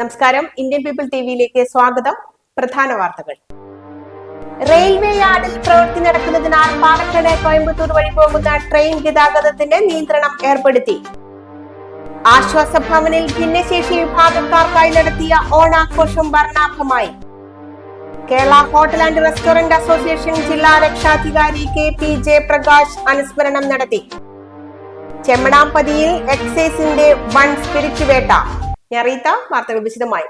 നമസ്കാരം. Indian people T വിയിലേക്ക് സ്വാഗതം. പ്രധാന വാർത്തകൾ. റെയിൽവേ യാർഡിൽ പ്രവൃത്തി നടക്കുന്നതിനാൽ പാലക്കാട് കോയമ്പത്തൂർ വഴി പോകുന്ന ട്രെയിൻ ഗതാഗതത്തിന് നിയന്ത്രണം ഏർപ്പെടുത്തി. ആശ്വാസ ഭവനിൽ ഭിന്നശേഷി വിഭാഗക്കാർക്കായി നടത്തിയ ഓണാഘോഷം വർണാഭമായി. Kerala hotel and restaurant association ജില്ലാ രക്ഷാധികാരി കെ പി ജെ പ്രകാശ് അനുസ്മരണം നടത്തി. ചെമ്മണാമ്പതിയിൽ എക്സൈസിന്റെ വൺ സ്പിരിറ്റ് വേട്ട. ഞാൻ റീത്ത വാർത്തകൾ വിശദമായി.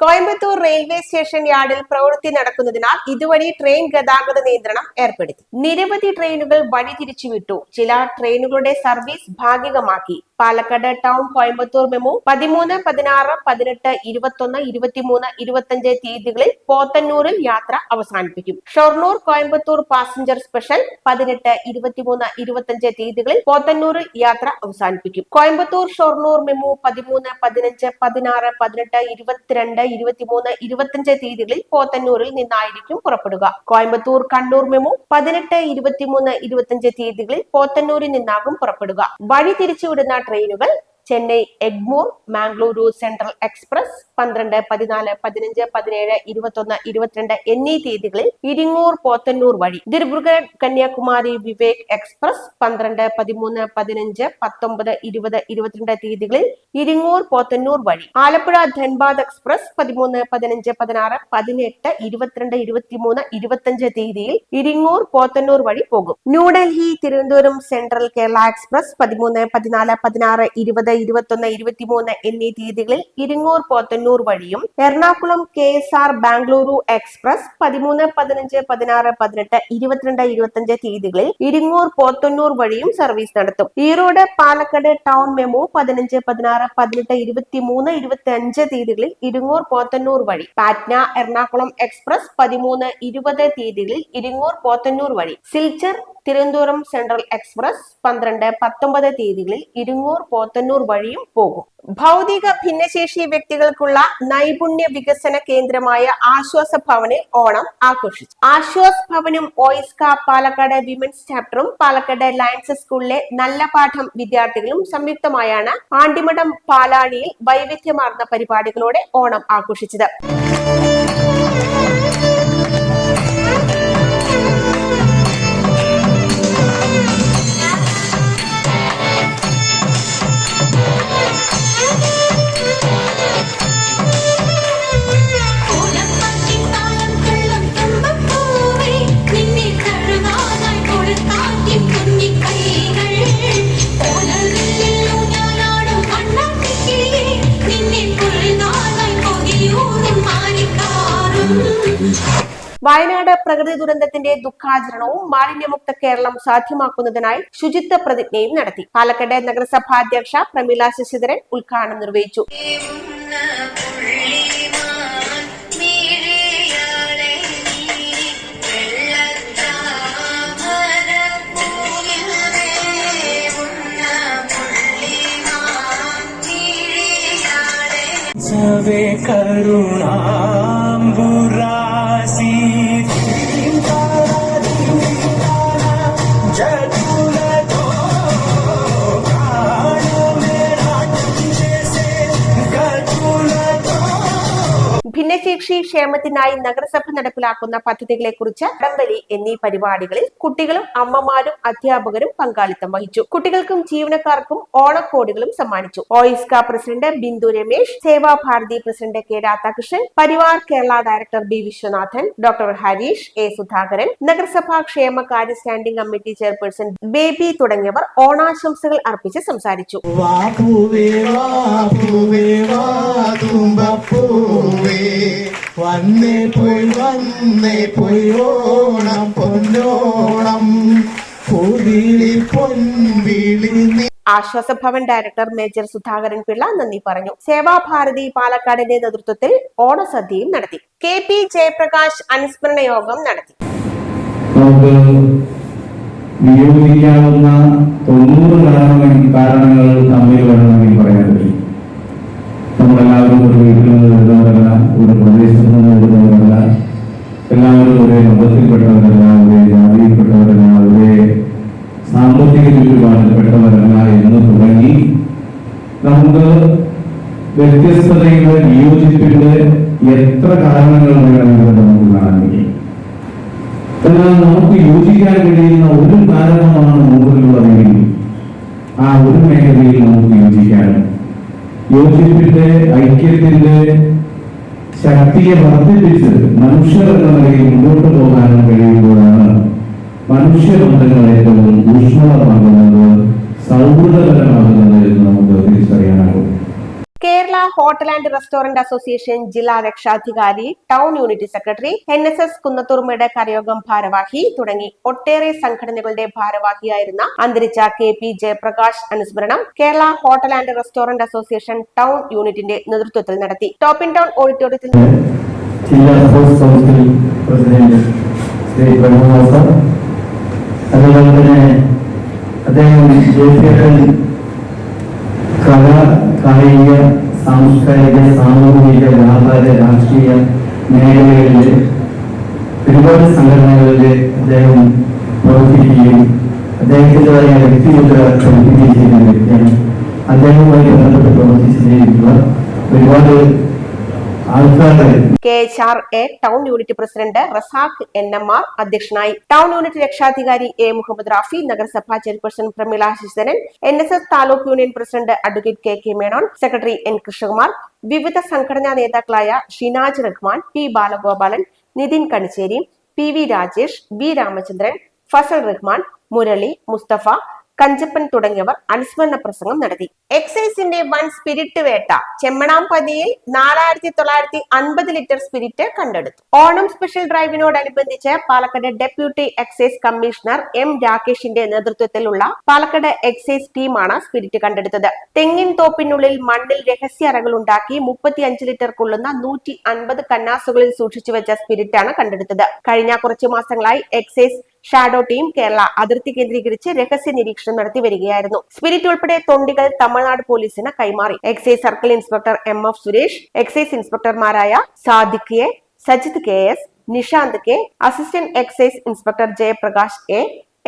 കോയമ്പത്തൂർ റെയിൽവേ സ്റ്റേഷൻ യാർഡിൽ പ്രവൃത്തി നടക്കുന്നതിനാൽ ഇതുവഴി ട്രെയിൻ ഗതാഗത നിയന്ത്രണം ഏർപ്പെടുത്തി. നിരവധി ട്രെയിനുകൾ വഴി തിരിച്ചുവിട്ടു ചില ട്രെയിനുകളുടെ സർവീസ് ഭാഗികമാക്കി. പാലക്കാട് ടൗൺ കോയമ്പത്തൂർ മെമു പതിമൂന്ന് പതിനാറ് പതിനെട്ട് ഇരുപത്തൊന്ന് ഇരുപത്തിമൂന്ന് ഇരുപത്തഞ്ച് തീയതികളിൽ പോത്തന്നൂരിൽ യാത്ര അവസാനിപ്പിക്കും. ഷൊർണൂർ കോയമ്പത്തൂർ പാസഞ്ചർ സ്പെഷ്യൽ പതിനെട്ട് ഇരുപത്തിമൂന്ന് ഇരുപത്തഞ്ച് തീയതികളിൽ പോത്തന്നൂരിൽ യാത്ര അവസാനിപ്പിക്കും. കോയമ്പത്തൂർ ഷൊർണൂർ മെമു പതിമൂന്ന് പതിനഞ്ച് പതിനാറ് പതിനെട്ട് ഇരുപത്തിരണ്ട് ഇരുപത്തിമൂന്ന് ഇരുപത്തഞ്ച് തീയതികളിൽ പോത്തന്നൂരിൽ നിന്നായിരിക്കും പുറപ്പെടുക. കോയമ്പത്തൂർ കണ്ണൂർ മെമു പതിനെട്ട് ഇരുപത്തിമൂന്ന് ഇരുപത്തഞ്ച് തീയതികളിൽ പോത്തന്നൂരിൽ നിന്നാകും പുറപ്പെടുക. വഴി തിരിച്ചുവിടുന്ന ട്രെയിനുകൾ ചെന്നൈ എഗ്മൂർ മാംഗ്ലൂരു സെൻട്രൽ എക്സ്പ്രസ് പന്ത്രണ്ട് പതിനാല് പതിനഞ്ച് പതിനേഴ് ഇരുപത്തൊന്ന് ഇരുപത്തിരണ്ട് എന്നീ തീയതികളിൽ ഇരിങ്ങൂർ പോത്തന്നൂർ വഴി. ദിർബുർഗഡ് കന്യാകുമാരി വിവേക് എക്സ്പ്രസ് പന്ത്രണ്ട് പതിമൂന്ന് പതിനഞ്ച് പത്തൊമ്പത് ഇരുപത് ഇരുപത്തിരണ്ട് തീയതികളിൽ ഇരിങ്ങൂർ പോത്തന്നൂർ വഴി. ആലപ്പുഴ ധൻബാദ് എക്സ്പ്രസ് പതിമൂന്ന് പതിനഞ്ച് പതിനാറ് പതിനെട്ട് ഇരുപത്തിരണ്ട് ഇരുപത്തിമൂന്ന് ഇരുപത്തിയഞ്ച് തീയതിയിൽ ഇരിങ്ങൂർ പോത്തന്നൂർ വഴി പോകും. ന്യൂഡൽഹി തിരുവനന്തപുരം സെൻട്രൽ കേരള എക്സ്പ്രസ് പതിമൂന്ന് പതിനാല് പതിനാറ് ഇരുപത് ഇരുപത്തൊന്ന് ഇരുപത്തിമൂന്ന് എന്നീ തീയതികളിൽ ഇരിങ്ങൂർ പോത്തന്നൂർ വഴിയും Ernakulam K S R Bengaluru express പതിമൂന്ന് പതിനഞ്ച് പതിനാറ് പതിനെട്ട് ഇരുപത്തിരണ്ട് ഇരുപത്തഞ്ച് തീയതികളിൽ ഇരിങ്ങൂർ പോത്തന്നൂർ വഴിയും സർവീസ് നടത്തും. ഈറോഡ് പാലക്കാട് ടൗൺ മെമു പതിനഞ്ച് പതിനാറ് പതിനെട്ട് ഇരുപത്തിമൂന്ന് ഇരുപത്തി അഞ്ച് തീയതികളിൽ ഇരിങ്ങൂർ പോത്തന്നൂർ വഴി. പാറ്റ്ന എറണാകുളം എക്സ്പ്രസ് പതിമൂന്ന് ഇരുപത് തീയതികളിൽ ഇരിങ്ങൂർ പോത്തന്നൂർ വഴി. സിൽച്ചർ തിരുവനന്തപുരം സെൻട്രൽ എക്സ്പ്രസ് പന്ത്രണ്ട് പത്തൊമ്പത് തീയതികളിൽ ഇരിങ്ങൂർ പോത്തന്നൂർ വഴിയും പോകും. ഭൗതിക ഭിന്നശേഷി വ്യക്തികൾക്കുള്ള നൈപുണ്യ വികസന കേന്ദ്രമായ ആശ്വാസ ഭവനിൽ ഓണം ആഘോഷിച്ചു. ആശ്വാസ് ഭവനും ഓയിസ്ക പാലക്കാട് വിമൻസ് ചാപ്റ്ററും പാലക്കാട് ലയൻസ് സ്കൂളിലെ നല്ല പാഠം വിദ്യാർത്ഥികളും സംയുക്തമായാണ് ആണ്ടിമഠം പാലാഴിയിൽ വൈവിധ്യമാർന്ന പരിപാടികളോടെ ഓണം ആഘോഷിച്ചത്. ദുരന്തത്തിന്റെ ദുഃഖാചരണവും മാലിന്യമുക്ത കേരളം സാധ്യമാക്കുന്നതിനായി ശുചിത്വ പ്രതിജ്ഞയും നടത്തി. പാലക്കാട് നഗരസഭാ അധ്യക്ഷ പ്രമീല ശശിധരൻ ഉദ്ഘാടനം നിർവഹിച്ചു. പുള്ളിമാൻ ഭിന്നശേഷി ക്ഷേമത്തിനായി നഗരസഭ നടപ്പിലാക്കുന്ന പദ്ധതികളെ കുറിച്ച് വടംവലി എന്നീ പരിപാടികളിൽ കുട്ടികളും അമ്മമാരും അധ്യാപകരും പങ്കാളിത്തം വഹിച്ചു. കുട്ടികൾക്കും ജീവനക്കാർക്കും ഓണക്കോടികളും സമ്മാനിച്ചു. OISCA president Bindu Ramesh Seva Bharathi president K Radhakrishnan Parivar Kerala director B Viswanathan doctor Harish A Sudhakaran നഗരസഭാ ക്ഷേമകാര്യ സ്റ്റാൻഡിംഗ് കമ്മിറ്റി ചെയർപേഴ്സൺ ബേബി തുടങ്ങിയവർ ഓണാശംസകൾ അർപ്പിച്ച് സംസാരിച്ചു. പൂവേ. വന്നേ പോയി വന്നേ പോയി ഓണം പൊന്നോണം. പൂവിളി പൊൻവിളി ആശ്വാസ ആശ്വാസഭവൻ ഡയറക്ടർ മേജർ സുധാകരൻ പിള്ള നന്ദി പറഞ്ഞു. സേവാഭാരതി പാലക്കാടിന്റെ നേതൃത്വത്തിൽ ഓണസദ്യയും നടത്തി. കെ പി ജയപ്രകാശ് അനുസ്മരണ യോഗം നടത്തി. നിയോഗിക്കാവുന്ന തൊണ്ണൂറ് കാരണങ്ങൾ കാരണങ്ങൾ തമ്മിൽ വേണമെങ്കിൽ പറയാൻ കഴിയും നമ്മളെല്ലാവരും ഒരു വീട്ടിൽ നിന്ന് ഒരു പ്രദേശത്ത് നിന്ന് വരുന്നവരല്ല. എല്ലാവരും ഒരേ മതത്തിൽപ്പെട്ടവരല്ല ഒരേ ജാതിയിൽപ്പെട്ടവരല്ല ഒരേ സാമ്പത്തിക ചുറ്റുപാടിൽപ്പെട്ടവരല്ല എന്ന് തുടങ്ങി. നമുക്ക് വ്യത്യസ്തതയുടെ വിയോജിപ്പിന്റെ എത്ര കാരണങ്ങൾ വേണമെങ്കിലും നമുക്ക് കാണാൻ കഴിയും. എന്നാൽ നമുക്ക് യോജിക്കാൻ കഴിയുന്ന ഒരു കാരണമാണ് മുകളിലുള്ളതെങ്കിൽ ആ ഒരു മേഖലയിൽ നമുക്ക് യോജിക്കാനും യോജിപ്പിന്റെ ഐക്യത്തിന്റെ ശക്തിയെ വർദ്ധിപ്പിച്ച് മനുഷ്യർ എന്ന നിലയിൽ മുന്നോട്ട് പോകാനും കഴിയുമ്പോഴാണ് മനുഷ്യബന്ധങ്ങൾ ഏറ്റവും ഊഷ്മളമാകുന്നത് സൗഹൃദപരമാകുന്നത് എന്ന് നമുക്ക് തിരിച്ചറിയാനാകും. Kerala hotel and restaurant association ജില്ലാ രക്ഷാധികാരി town unit secretary N S S കുന്നത്തുറുമയുടെ കരയോഗം ഭാരവാഹി തുടങ്ങി. ഒട്ടേറെ സംഘടനകളുടെ ഭാരവാഹിയായിരുന്ന അന്തരിച്ച കെ പി ജയപ്രകാശ് അനുസ്മരണം Kerala hotel and restaurant association town യൂണിറ്റിന്റെ നേതൃത്വത്തിൽ നടത്തി. ടോപ്പിൻ ടൗൺ ഓഡിറ്റോറിയത്തിൽ അദ്ദേഹം കായിക സാംസ്കാരിക സാമൂഹിക വ്യാപാര രാഷ്ട്രീയ മേഖലകളിൽ ഒരുപാട് സംഘടനകളിൽ അദ്ദേഹം പ്രവർത്തിക്കുകയും അദ്ദേഹത്തിന്റെതായ വ്യക്തിമുദ്ര പ്രവർത്തിക്കുകയും ചെയ്യുന്ന വ്യക്തിയാണ്. അദ്ദേഹവുമായി ബന്ധപ്പെട്ട് പ്രവർത്തിച്ചിരിക്കുന്ന ഒരുപാട് K H R A town unit president Razak N M R അധ്യക്ഷനായി. ടൗൺ യൂണിറ്റ് രക്ഷാധികാരി എ മുഹമ്മദ് റാഫി നഗരസഭാ chairperson Pramila Sasidharan N S S taluk union president advocate K K Menon secretary N Krishnakumar വിവിധ സംഘടനാ നേതാക്കളായ Shinaj Rahman P Balagopalan Nithin Kanicheri P V Rajesh V Ramachandran Fasal Rahman Murali Musthafa Kanchappan തുടങ്ങിയവർ അനുസ്മരണ പ്രസംഗം നടത്തി. എക്സൈസിന്റെ one spirit വേട്ട ചെമ്മണാംപതിയിൽ നാലായിരത്തി തൊള്ളായിരത്തി അൻപത് ലിറ്റർ സ്പിരിറ്റ് കണ്ടെടുത്തു. Onam special ഡ്രൈവിനോടനുബന്ധിച്ച് Palakkad deputy excise commissioner M രാകേഷിന്റെ നേതൃത്വത്തിലുള്ള പാലക്കാട് എക്സൈസ് ടീമാണ് സ്പിരിറ്റ് കണ്ടെടുത്തത്. തെങ്ങിൻ തോപ്പിനുള്ളിൽ മണ്ണിൽ രഹസ്യ അറകൾ ഉണ്ടാക്കി മുപ്പത്തി അഞ്ച് ലിറ്റർ കൊള്ളുന്ന നൂറ്റി അൻപത് കന്നാസുകളിൽ സൂക്ഷിച്ചു വെച്ച സ്പിരിറ്റാണ് കണ്ടെടുത്തത്. കഴിഞ്ഞ കുറച്ചു മാസങ്ങളായി എക്സൈസ് ഷാഡോ ടീം കേരള അതിർത്തി കേന്ദ്രീകരിച്ച് രഹസ്യ നിരീക്ഷണം നടത്തി വരികയായിരുന്നു. സ്പിരിറ്റ് ഉൾപ്പെടെ തൊണ്ടികൾ തമിഴ്നാട് പോലീസിന് കൈമാറി. Excise circle inspector M F Suresh excise ഇൻസ്പെക്ടർമാരായ Sadiq A Sajith K S Nishanth K assistant excise inspector Jayaprakash A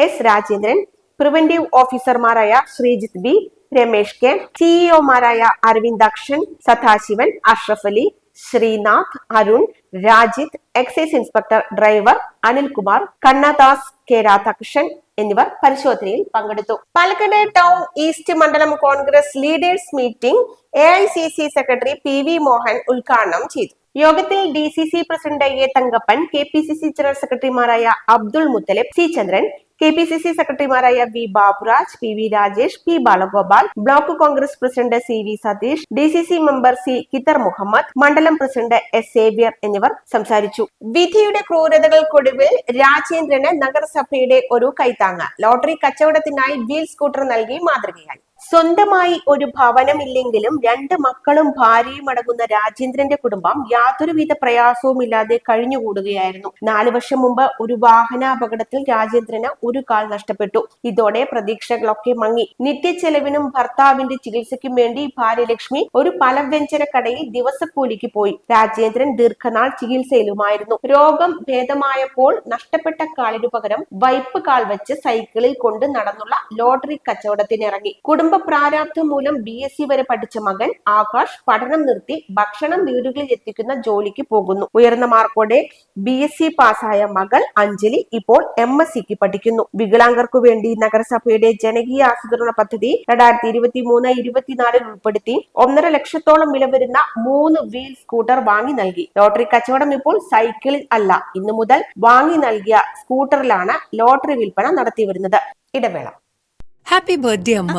S Rajendran preventive ഓഫീസർമാരായ Sreejith B Ramesh K സിഇഒമാരായ Aravindakshan Sadasivan Ashraf Ali Sreenath Arun Rajith excise inspector driver Anilkumar Kannadas K Radhakrishnan എന്നിവർ പരിശോധനയിൽ പങ്കെടുത്തു. Palakkad town east മണ്ഡലം Congress leaders meeting A I C C secretary P V Mohan ഉദ്ഘാടനം ചെയ്തു. യോഗത്തിൽ D C C president A Thankappan K P C C general സെക്രട്ടറിമാരായ Abdul Muthalib C Chandran K P C C സെക്രട്ടറിമാരായ V Baburaj P V Rajesh P Balagopal block Congress president C V Satheesh D C C member C കിത്തർ Muhammad മണ്ഡലം president S Xavier എന്നിവർ സംസാരിച്ചു. വിധിയുടെ ക്രൂരതകൾക്കൊടുവിൽ രാജേന്ദ്രന് നഗരസഭയുടെ ഒരു കൈത്താങ്ങ്. ലോട്ടറി കച്ചവടത്തിനായി വീൽ സ്കൂട്ടർ നൽകി മാതൃകയായി. സ്വന്തമായി ഒരു ഭവനമില്ലെങ്കിലും രണ്ട് മക്കളും ഭാര്യയും അടങ്ങുന്ന രാജേന്ദ്രന്റെ കുടുംബം യാതൊരുവിധ പ്രയാസവും ഇല്ലാതെ കഴിഞ്ഞുകൂടുകയായിരുന്നു. നാലു വർഷം മുമ്പ് ഒരു വാഹനാപകടത്തിൽ രാജേന്ദ്രന് ഒരു കാൽ നഷ്ടപ്പെട്ടു. ഇതോടെ പ്രതീക്ഷകളൊക്കെ മങ്ങി. നിത്യച്ചെലവിനും ഭർത്താവിന്റെ ചികിത്സയ്ക്കും വേണ്ടി ഭാര്യ ലക്ഷ്മി ഒരു പലവ്യഞ്ജന കടയിൽ ദിവസക്കൂലിക്ക് പോയി. രാജേന്ദ്രൻ ദീർഘനാൾ ചികിത്സയിലുമായിരുന്നു. രോഗം ഭേദമായപ്പോൾ നഷ്ടപ്പെട്ട കാലിനു പകരം വൈപ്പ് കാൽ വെച്ച് സൈക്കിളിൽ കൊണ്ട് നടന്നുള്ള ലോട്ടറി കച്ചവടത്തിനിറങ്ങി. കുടുംബ പ്രാരാബ്ധം മൂലം ബി എസ് സി വരെ പഠിച്ച മകൻ ആകാശ് പഠനം നിർത്തി ഭക്ഷണം വീടുകളിൽ എത്തിക്കുന്ന ജോലിക്ക് പോകുന്നു. ഉയർന്ന മാർക്കോടെ ബി എസ് സി പാസ്സായ മകൾ അഞ്ജലി ഇപ്പോൾ എം എസ് സിക്ക് പഠിക്കുന്നു. വികലാംഗർക്കു വേണ്ടി നഗരസഭയുടെ ജനകീയ ആസൂത്രണ പദ്ധതി രണ്ടായിരത്തി ഇരുപത്തി മൂന്ന് ഇരുപത്തിനാലിൽ ഉൾപ്പെടുത്തി ഒന്നര ലക്ഷത്തോളം വില വരുന്ന മൂന്ന് വീൽ സ്കൂട്ടർ വാങ്ങി നൽകി. ലോട്ടറി കച്ചവടം ഇപ്പോൾ സൈക്കിളിൽ അല്ല. ഇന്നു മുതൽ വാങ്ങി നൽകിയ സ്കൂട്ടറിലാണ് ലോട്ടറി വിൽപ്പന നടത്തി വരുന്നത് ഇടവേള. ഹാപ്പി ബർത്ത്ഡേ അമ്മ.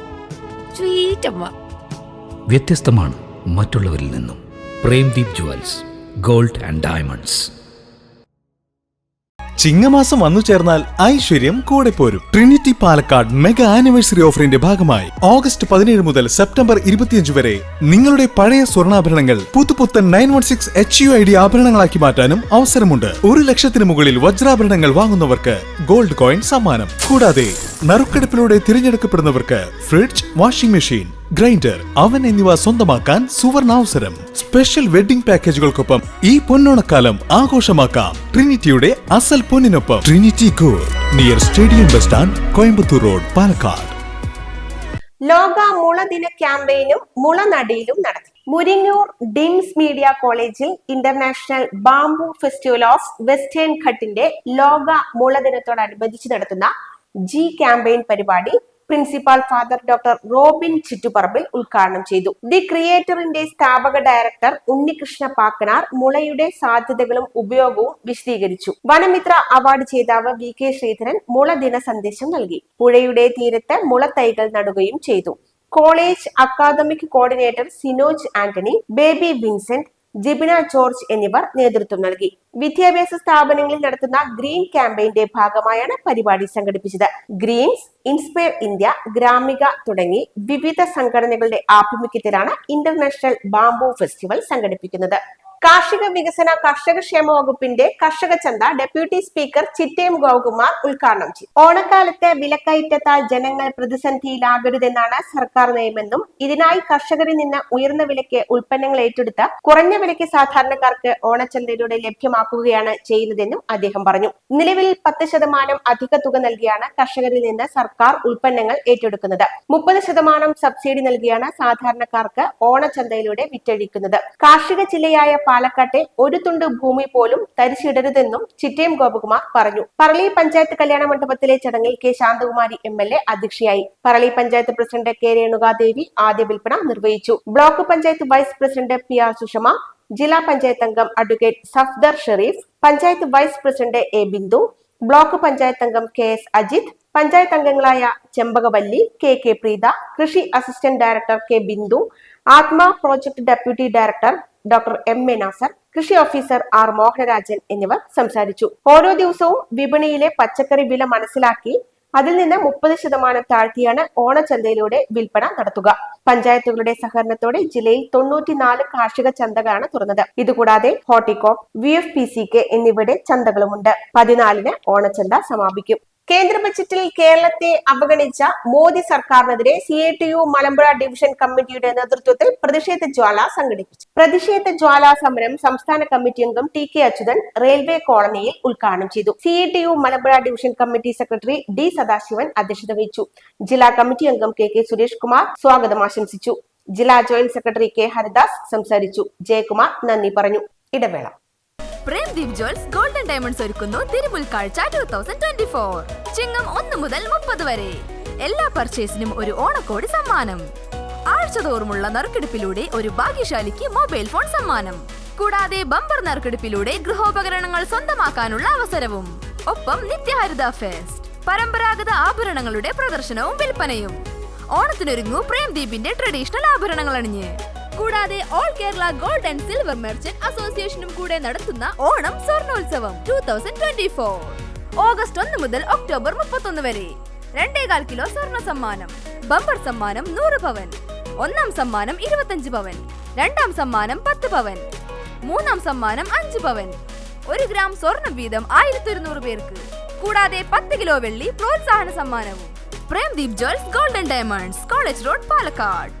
സ്വീറ്റ് അമ്മ വ്യത്യസ്തമാണ് മറ്റുള്ളവരിൽ നിന്നും. Premdeep jewels gold and diamonds. ചിങ്ങമാസം വന്നു ചേർന്നാൽ ഐശ്വര്യം കൂടെ പോരും. ട്രിനിറ്റി പാലക്കാട് മെഗാ ആനിവേഴ്സറി ഓഫറിന്റെ ഭാഗമായി ഓഗസ്റ്റ് പതിനേഴ് മുതൽ സെപ്റ്റംബർ ഇരുപത്തിയഞ്ച് വരെ നിങ്ങളുടെ പഴയ സ്വർണാഭരണങ്ങൾ പുതുപുത്തൻ nine one six H U I D ആഭരണങ്ങളാക്കി മാറ്റാനും അവസരമുണ്ട്. ഒരു ലക്ഷത്തിന് മുകളിൽ വജ്രാഭരണങ്ങൾ വാങ്ങുന്നവർക്ക് ഗോൾഡ് കോയിൻ സമ്മാനം. കൂടാതെ നറുക്കെടുപ്പിലൂടെ തിരഞ്ഞെടുക്കപ്പെടുന്നവർക്ക് fridge washing machine grinder oven എന്നിവ സ്വന്തമാക്കാൻ സുവർണാവസരം. സ്പെഷ്യൽ വെഡിംഗ് പാക്കേജുകൾക്കൊപ്പം ഈ പൊന്നോണക്കാലം ആഘോഷമാക്കാം. ട്രിനിറ്റിയുടെ അസൽ പൊന്നിനൊപ്പം. Trinity gold near stadium bus stand Coimbatore road Palakkad. ലോക മുളദിന ക്യാമ്പയിനും മുളനടിയിലും നടത്തി. മുരിങ്ങൂർ ഡിംസ് മീഡിയ കോളേജിൽ international bamboo festival of western ഘട്ടിന്റെ ലോക മുളദിനത്തോടനുബന്ധിച്ച് നടത്തുന്ന ജി ക്യാമ്പയിൻ പരിപാടി principal father doctor Robin Chuttuparambil ഉദ്ഘാടനം ചെയ്തു. ദി ക്രിയേറ്ററിന്റെ സ്ഥാപക ഡയറക്ടർ ഉണ്ണികൃഷ്ണ പാക്കനാർ മുളയുടെ സാധ്യതകളും ഉപയോഗവും വിശദീകരിച്ചു. വനമിത്ര അവാർഡ് ജേതാവ് വി കെ ശ്രീധരൻ മുള ദിന സന്ദേശം നൽകി. പുഴയുടെ തീരത്ത് മുളത്തൈകൾ നടുകയും ചെയ്തു. College academic coordinator Sinoj Antony Baby Vincent Jibina George എന്നിവർ നേതൃത്വം നൽകി. വിദ്യാഭ്യാസ സ്ഥാപനങ്ങളിൽ നടത്തുന്ന ഗ്രീൻ ക്യാമ്പയിന്റെ ഭാഗമായാണ് പരിപാടി സംഘടിപ്പിച്ചത്. ഗ്രീൻസ് ഇൻസ്പയർ ഇന്ത്യ ഗ്രാമിക തുടങ്ങി വിവിധ സംഘടനകളുടെ ആഭിമുഖ്യത്തിലാണ് ഇന്റർനാഷണൽ ബാംബു ഫെസ്റ്റിവൽ സംഘടിപ്പിക്കുന്നത്. കാർഷിക വികസന കർഷക ക്ഷേമ വകുപ്പിന്റെ കർഷക ചന്ത ഡെപ്യൂട്ടി സ്പീക്കർ ചിറ്റയം ഗോകുമാർ ഉദ്ഘാടനം ചെയ്തു ഓണക്കാലത്ത് വിലക്കയറ്റത്താൽ ജനങ്ങൾ പ്രതിസന്ധിയിലാകരുതെന്നാണ് സർക്കാർ നയമെന്നും ഇതിനായി കർഷകരിൽ നിന്ന് ഉയർന്ന വിലയ്ക്ക് ഉൽപ്പന്നങ്ങൾ ഏറ്റെടുത്ത് കുറഞ്ഞ വിലയ്ക്ക് സാധാരണക്കാർക്ക് ഓണച്ചന്തയിലൂടെ ലഭ്യമാക്കുകയാണ് ചെയ്യുന്നതെന്നും അദ്ദേഹം പറഞ്ഞു. നിലവിൽ പത്ത് ശതമാനം അധിക തുക നൽകിയാണ് കർഷകരിൽ നിന്ന് സർക്കാർ ഉൽപ്പന്നങ്ങൾ ഏറ്റെടുക്കുന്നത്. മുപ്പത് ശതമാനം സബ്സിഡി നൽകിയാണ് സാധാരണക്കാർക്ക് ഓണച്ചന്തയിലൂടെ വിറ്റഴിക്കുന്നത്. കാർഷിക ജില്ലയായ പാലക്കാട്ടെ ഒരു തുണ്ട് ഭൂമി പോലും തരിച്ചിടരുതെന്നും ചിറ്റയം ഗോപകുമാർ പറഞ്ഞു. പറളി പഞ്ചായത്ത് കല്യാണ മണ്ഡപത്തിലെ ചടങ്ങിൽ K Shanthakumari M L A അധ്യക്ഷയായി. പറളി പഞ്ചായത്ത് പ്രസിഡന്റ് കെ രേണുകാദേവി ആദ്യ വിൽപ്പന നിർവഹിച്ചു. Block panchayat vice president P R Sushama ജില്ലാ പഞ്ചായത്ത് അംഗം advocate Safdar Sherif panchayat vice president A Bindu block panchayat അംഗം കെ എസ് അജിത് പഞ്ചായത്ത് അംഗങ്ങളായ ചെമ്പകവല്ലി കെ കെ പ്രീത കൃഷി assistant director K Bindu ATMA project deputy director doctor M A Nasar കൃഷി officer R മോഹനരാജൻ എന്നിവർ സംസാരിച്ചു. ഓരോ ദിവസവും വിപണിയിലെ പച്ചക്കറി വില മനസ്സിലാക്കി അതിൽ നിന്ന് മുപ്പത് ശതമാനം താഴ്ത്തിയാണ് ഓണച്ചന്തയിലൂടെ വിൽപ്പന നടത്തുക. പഞ്ചായത്തുകളുടെ സഹകരണത്തോടെ ജില്ലയിൽ തൊണ്ണൂറ്റിനാല് കാർഷിക ചന്തകളാണ് തുറന്നത്. ഇതുകൂടാതെ Horticorp V F P C K എന്നിവയുടെ ചന്തകളുമുണ്ട്. പതിനാലിന് ഓണച്ചന്ത സമാപിക്കും. കേന്ദ്ര ബജറ്റിൽ കേരളത്തെ അവഗണിച്ച മോദി സർക്കാരിനെതിരെ C I T U Malampuzha division കമ്മിറ്റിയുടെ നേതൃത്വത്തിൽ പ്രതിഷേധ ജ്വാല സംഘടിപ്പിച്ചു. പ്രതിഷേധ ജ്വാല സമരം സംസ്ഥാന കമ്മിറ്റി അംഗം ടി കെ അച്യുതൻ റെയിൽവേ കോളനിയിൽ ഉദ്ഘാടനം ചെയ്തു. C I T U Malampuzha division committee secretary D Sadasivan അധ്യക്ഷത വഹിച്ചു. ജില്ലാ കമ്മിറ്റി അംഗം കെ കെ സുരേഷ് കുമാർ സ്വാഗതം ആശംസിച്ചു. ജില്ലാ ജോയിന്റ് സെക്രട്ടറി കെ ഹരിദാസ് സംസാരിച്ചു. ജയകുമാർ നന്ദി പറഞ്ഞു. ഇടവേള. പ്രേംദീപ് ജ്വൽസ് ഗോൾഡൻ ഡയമണ്ട്സ് ഒരുക്കുന്നു തിരുമുൽക്കാഴ്ച two thousand twenty four Chingam ഒന്ന് മുതൽ മുപ്പത് വരെ. എല്ലാ പർച്ചേസിനും ഒരു ഓണക്കോടി സമ്മാനം. ആഴ്ചതോറുമുള്ള നറുക്കെടുപ്പിലൂടെ ഒരു ഭാഗ്യശാലിക്ക് മൊബൈൽ ഫോൺ സമ്മാനം. കൂടാതെ ബമ്പർ നറുക്കെടുപ്പിലൂടെ ഗൃഹോപകരണങ്ങൾ സ്വന്തമാക്കാനുള്ള അവസരവും. ഒപ്പം നിത്യഹരിത ഫെസ്റ്റ് പരമ്പരാഗത ആഭരണങ്ങളുടെ പ്രദർശനവും വിൽപ്പനയും. ഓണത്തിനൊരുങ്ങൂ പ്രേംദീപിന്റെ ട്രഡീഷണൽ ആഭരണങ്ങൾ അണിഞ്ഞ് കൂടാതെ all Kerala gold and silver merchant അസോസിയേഷനും കൂടെ നടത്തുന്ന Onam സ്വർണോത്സവം two thousand twenty four August ഒന്ന് മുതൽ ഒക്ടോബർ മുപ്പത്തൊന്ന് വരെ. രണ്ടേകാൽ കിലോ സ്വർണ സമ്മാനം ബമ്പർ സമ്മാനം നൂറ് പവൻ ഒന്നാം സമ്മാനം ഇരുപത്തഞ്ച് പവൻ രണ്ടാം സമ്മാനം പത്ത് പവൻ മൂന്നാം സമ്മാനം അഞ്ച് പവൻ ഒരു ഗ്രാം സ്വർണം വീതം ആയിരത്തി ഒരുന്നൂറ് പേർക്ക്. കൂടാതെ പത്ത് കിലോ വെള്ളി പ്രോത്സാഹന സമ്മാനവും. Premdeep jewels golden diamonds college road Palakkad.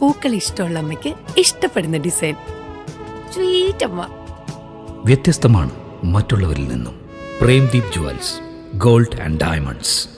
പൂക്കൾ ഇഷ്ടമുള്ള അമ്മയ്ക്ക് ഇഷ്ടപ്പെടുന്ന ഡിസൈൻ. സ്വീറ്റ് അമ്മ. വ്യത്യസ്തമാണ് മറ്റുള്ളവരിൽ നിന്നും. Premdeep jewels gold and diamonds.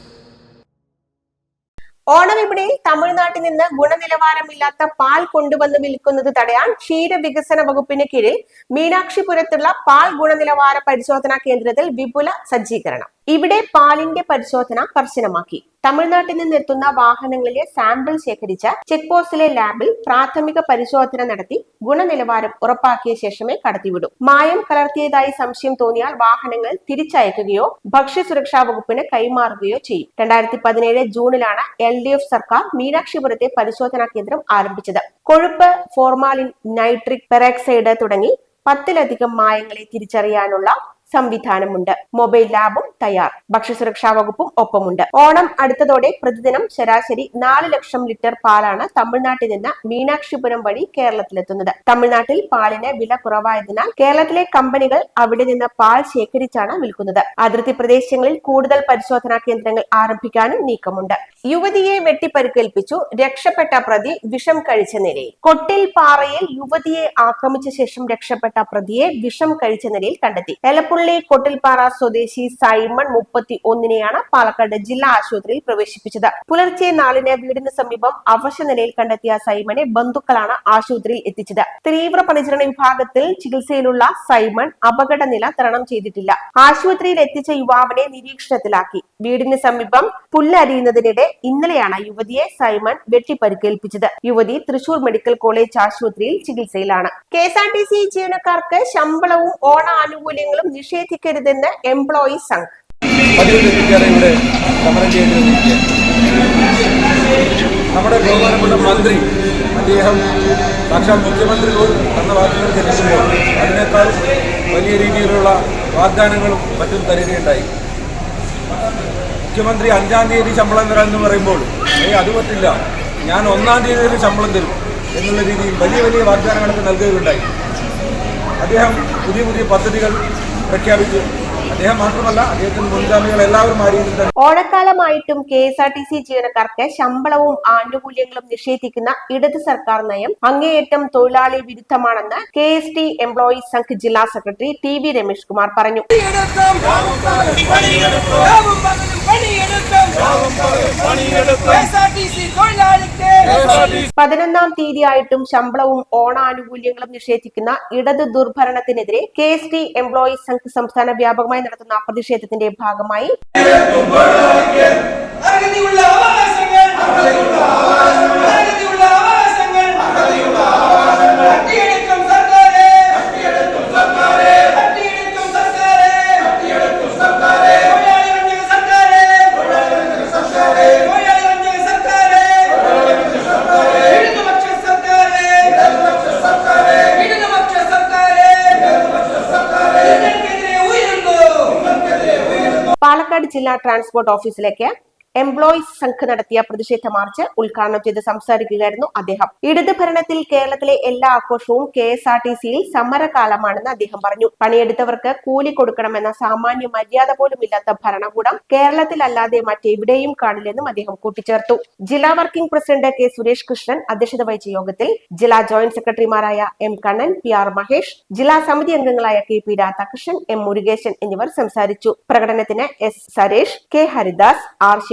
Onam ഓണവിപണിയിൽ തമിഴ്നാട്ടിൽ നിന്ന് ഗുണനിലവാരമില്ലാത്ത പാൽ കൊണ്ടുവന്ന് വിൽക്കുന്നത് തടയാൻ ക്ഷീരവികസന വകുപ്പിന് കീഴിൽ മീനാക്ഷിപുരത്തുള്ള പാൽ ഗുണനിലവാര പരിശോധനാ കേന്ദ്രത്തിൽ വിപുല സജ്ജീകരണം. ഇവിടെ പാലിന്റെ പരിശോധന കർശനമാക്കി. തമിഴ്നാട്ടിൽ നിന്ന് എത്തുന്ന വാഹനങ്ങളിലെ സാമ്പിൾ ശേഖരിച്ച ചെക്ക് പോസ്റ്റിലെ ലാബിൽ പ്രാഥമിക പരിശോധന നടത്തി ഗുണനിലവാരം ഉറപ്പാക്കിയ ശേഷമേ കടത്തിവിടൂ. മായം കലർത്തിയതായി സംശയം തോന്നിയാൽ വാഹനങ്ങൾ തിരിച്ചയക്കുകയോ ഭക്ഷ്യസുരക്ഷാ വകുപ്പിന് കൈമാറുകയോ ചെയ്യും. രണ്ടായിരത്തി പതിനേഴ് ജൂണിലാണ് എൽ ഡി എഫ് സർക്കാർ മീനാക്ഷിപുരത്തെ പരിശോധനാ കേന്ദ്രം ആരംഭിച്ചത്. കൊഴുപ്പ് ഫോർമാലിൻ നൈട്രിക് പെറോക്സൈഡ് തുടങ്ങി പത്തിലധികം മായങ്ങളെ തിരിച്ചറിയാനുള്ള സംവിധാനമുണ്ട്. മൊബൈൽ ലാബും തയ്യാർ. ഭക്ഷ്യസുരക്ഷാ വകുപ്പും ഒപ്പമുണ്ട്. ഓണം അടുത്തതോടെ പ്രതിദിനം ശരാശരി നാല് ലക്ഷം ലിറ്റർ പാലാണ് തമിഴ്നാട്ടിൽ നിന്ന് മീനാക്ഷിപുരം വഴി കേരളത്തിലെത്തുന്നത്. തമിഴ്നാട്ടിൽ പാലിന് വില കുറവായതിനാൽ കേരളത്തിലെ കമ്പനികൾ അവിടെ നിന്ന് പാൽ ശേഖരിച്ചാണ് വിൽക്കുന്നത്. അതിർത്തി പ്രദേശങ്ങളിൽ കൂടുതൽ പരിശോധനാ കേന്ദ്രങ്ങൾ ആരംഭിക്കാനും നീക്കമുണ്ട്. യുവതിയെ വെട്ടിപ്പരുക്കേൽപ്പിച്ചു രക്ഷപ്പെട്ട പ്രതി വിഷം കഴിച്ച നിലയിൽ. കൊട്ടിൽ പാറയിൽ യുവതിയെ ആക്രമിച്ച ശേഷം രക്ഷപ്പെട്ട പ്രതിയെ വിഷം കഴിച്ച നിലയിൽ കണ്ടെത്തി. എലപ്പുള്ളി കൊട്ടിൽപാറ സ്വദേശി സൈമൺ മുപ്പത്തി ഒന്നിനെയാണ് പാലക്കാട് ജില്ലാ ആശുപത്രിയിൽ പ്രവേശിപ്പിച്ചത്. പുലർച്ചെ നാലിന് വീടിന് സമീപം അവശ നിലയിൽ കണ്ടെത്തിയ സൈമനെ ബന്ധുക്കളാണ് ആശുപത്രിയിൽ എത്തിച്ചത്. തീവ്ര പരിചരണ വിഭാഗത്തിൽ ചികിത്സയിലുള്ള സൈമൺ അപകടനില തരണം ചെയ്തിട്ടില്ല. ആശുപത്രിയിൽ എത്തിച്ച യുവാവിനെ നിരീക്ഷണത്തിലാക്കി. വീടിന് സമീപം പുല്ലരിയുന്നതിനിടെ ഇന്നലെയാണ് യുവതിയെ സൈമൺ വെട്ടിപ്പരിക്കേൽപ്പിച്ചത്. യുവതി തൃശൂർ മെഡിക്കൽ കോളേജ് ആശുപത്രിയിൽ ചികിത്സയിലാണ്. K S R T C ജീവനക്കാർക്ക് ശമ്പളവും ഓണ ആനുകൂല്യങ്ങളും നിഷേധിക്കരുതെന്ന് എംപ്ലോയീസ് സംഘ്. നമ്മുടെ ബഹുമാനപ്പെട്ട മന്ത്രി അദ്ദേഹം സാക്ഷാൽ മുഖ്യമന്ത്രി പോലും തന്ന വാക്കുകൾ ചെല്ലുമ്പോൾ അതിനേക്കാൾ വലിയ രീതിയിലുള്ള വാഗ്ദാനങ്ങളും മറ്റും തരികയുണ്ടായി. മുഖ്യമന്ത്രി അഞ്ചാം തീയതി ശമ്പളം തരാമെന്ന് പറയുമ്പോൾ ഏയ് അത് പറ്റില്ല. ഞാൻ ഒന്നാം തീയതി ശമ്പളം തരും എന്നുള്ള രീതിയിൽ വലിയ വലിയ വാഗ്ദാനങ്ങളൊക്കെ നൽകുകയുണ്ടായി. അദ്ദേഹം പുതിയ പുതിയ പദ്ധതികൾ പ്രഖ്യാപിച്ചു. അദ്ദേഹം മാത്രമല്ല അദ്ദേഹത്തിന് മുൻഗാമികൾ എല്ലാവരും ആ രീതിയിൽ ഓണക്കാലമായിട്ടും K S R T C ജീവനക്കാർക്ക് ശമ്പളവും ആനുകൂല്യങ്ങളും നിഷേധിക്കുന്ന ഇടത് സർക്കാർ നയം അങ്ങേയറ്റം തൊഴിലാളി വിരുദ്ധമാണെന്ന് K S T employees Sangh ജില്ലാ സെക്രട്ടറി ടി വി രമേഷ് കുമാർ പറഞ്ഞു. പതിനൊന്നാം തീയതിയായിട്ടും ശമ്പളവും ഓണാനുകൂല്യങ്ങളും നിഷേധിക്കുന്ന ഇടത് ദുർഭരണത്തിനെതിരെ K S T employees Sangh സംസ്ഥാന വ്യാപകമായി നടത്തുന്ന പ്രതിഷേധത്തിന്റെ ഭാഗമായി ജില്ലാ ട്രാൻസ്പോർട്ട് ഓഫീസിലേക്ക് എംപ്ലോയീസ് സംഘ് നടത്തിയ പ്രതിഷേധ മാർച്ച് ഉദ്ഘാടനം ചെയ്ത് സംസാരിക്കുകയായിരുന്നു അദ്ദേഹം. ഇടത് ഭരണത്തിൽ കേരളത്തിലെ എല്ലാ ആഘോഷവും കെ എസ് ആർ ടി സിയിൽ സമരകാലമാണെന്ന് അദ്ദേഹം പറഞ്ഞു. പണിയെടുത്തവർക്ക് കൂലി കൊടുക്കണമെന്ന സാമാന്യ മര്യാദ പോലും ഇല്ലാത്ത ഭരണകൂടം കേരളത്തിലല്ലാതെ മറ്റെവിടെയും കാണില്ലെന്നും അദ്ദേഹം കൂട്ടിച്ചേർത്തു. ജില്ലാ working president K Suresh Krishnan അധ്യക്ഷത വഹിച്ച യോഗത്തിൽ ജില്ലാ ജോയിന്റ് സെക്രട്ടറിമാരായ M Kannan P R Mahesh ജില്ലാ സമിതി അംഗങ്ങളായ K P Radhakrishnan M Murukesan എന്നിവർ സംസാരിച്ചു. പ്രകടനത്തിന് S Suresh K Haridas R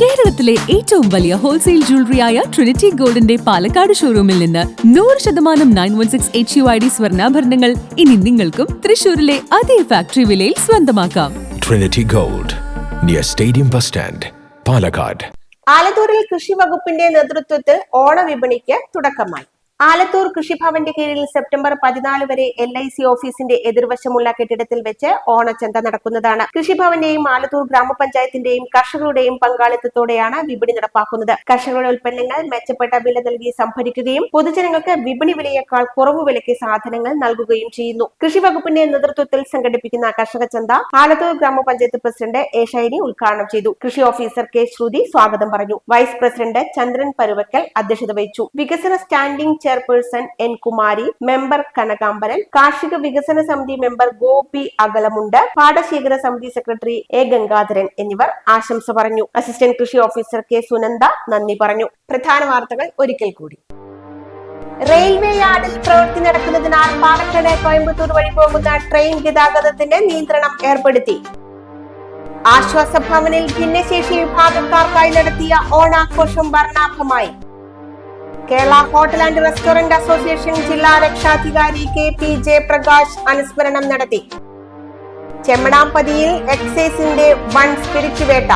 കേരളത്തിലെ ഏറ്റവും വലിയ ഹോൾസെയിൽ ജ്വല്ലറിയായ ട്രിനിറ്റി ഗോൾഡിന്റെ പാലക്കാട് ഷോറൂമിൽ നിന്ന് നൂറ് ശതമാനം nine one six H U I D സ്വർണാഭരണങ്ങൾ ഇനി നിങ്ങൾക്കും തൃശൂരിലെ അതേ ഫാക്ടറി വിലയിൽ സ്വന്തമാക്കാം. Trinity gold near stadium bus stand Palakkad. ആലത്തൂരിൽ കൃഷി വകുപ്പിന്റെ നേതൃത്വത്തിൽ ഓണ ഓണവിപണിക്ക് തുടക്കമായി. ആലത്തൂർ കൃഷിഭവന്റെ കീഴിൽ സെപ്റ്റംബർ പതിനാല് വരെ എൽ ഐ സി ഓഫീസിന്റെ എതിർവശമുള്ള കെട്ടിടത്തിൽ വെച്ച് ഓണച്ചന്ത നടക്കുന്നതാണ്. കൃഷിഭവന്റെയും ആലത്തൂർ ഗ്രാമപഞ്ചായത്തിന്റെയും കർഷകരുടെയും പങ്കാളിത്തത്തോടെയാണ് വിപണി നടപ്പാക്കുന്നത്. കർഷകരുടെ ഉൽപ്പന്നങ്ങൾ മെച്ചപ്പെട്ട വില നൽകി സംഭരിക്കുകയും പൊതുജനങ്ങൾക്ക് വിപണി വിലയേക്കാൾ കുറവ് വിലയ്ക്ക് സാധനങ്ങൾ നൽകുകയും ചെയ്യുന്നു. കൃഷി വകുപ്പിന്റെ നേതൃത്വത്തിൽ സംഘടിപ്പിക്കുന്ന കർഷക ചന്ത ആലത്തൂർ ഗ്രാമപഞ്ചായത്ത് പ്രസിഡന്റ് എ ഷൈനി ഉദ്ഘാടനം ചെയ്തു. കൃഷി ഓഫീസർ കെ ശ്രുതി സ്വാഗതം പറഞ്ഞു. വൈസ് പ്രസിഡന്റ് ചന്ദ്രൻ പരുവക്കൽ അധ്യക്ഷത വഹിച്ചു. വികസന standing chairperson N Kumari member Kanakambaran കാർഷിക വികസന സമിതി മെമ്പർ ഗോപി അകലമുണ്ട് പാടശേഖര സമിതി സെക്രട്ടറി എ ഗംഗാധരൻ എന്നിവർ ആശംസ പറഞ്ഞു. അസിസ്റ്റന്റ് കൃഷി ഓഫീസർ കെ സുനന്ദ നന്ദി പറഞ്ഞു. പ്രധാന വാർത്തകൾ ഒരിക്കൽ കൂടി. റെയിൽവേ യാർഡിൽ പ്രവൃത്തി നടക്കുന്നതിനാൽ പാലക്കാട് കോയമ്പത്തൂർ വഴി പോകുന്ന ട്രെയിൻ ഗതാഗതത്തിന്റെ നിയന്ത്രണം ഏർപ്പെടുത്തി. ആശ്വാസ ഭവനിൽ ഭിന്നശേഷി വിഭാഗക്കാർക്കായി നടത്തിയ ഓണാഘോഷം വർണാഭമായി. Kerala hotel and restaurant association ജില്ലാ രക്ഷാധികാരി കെ പി ജെ പ്രകാശ് അനുസ്മരണം നടത്തി. ചെമ്മണാമ്പതിയിൽ എക്സൈസിന്റെ വൺ സ്പിരിറ്റ് വേട്ട.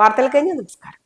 വാർത്തകൾ കഴിഞ്ഞു നമസ്കാരം.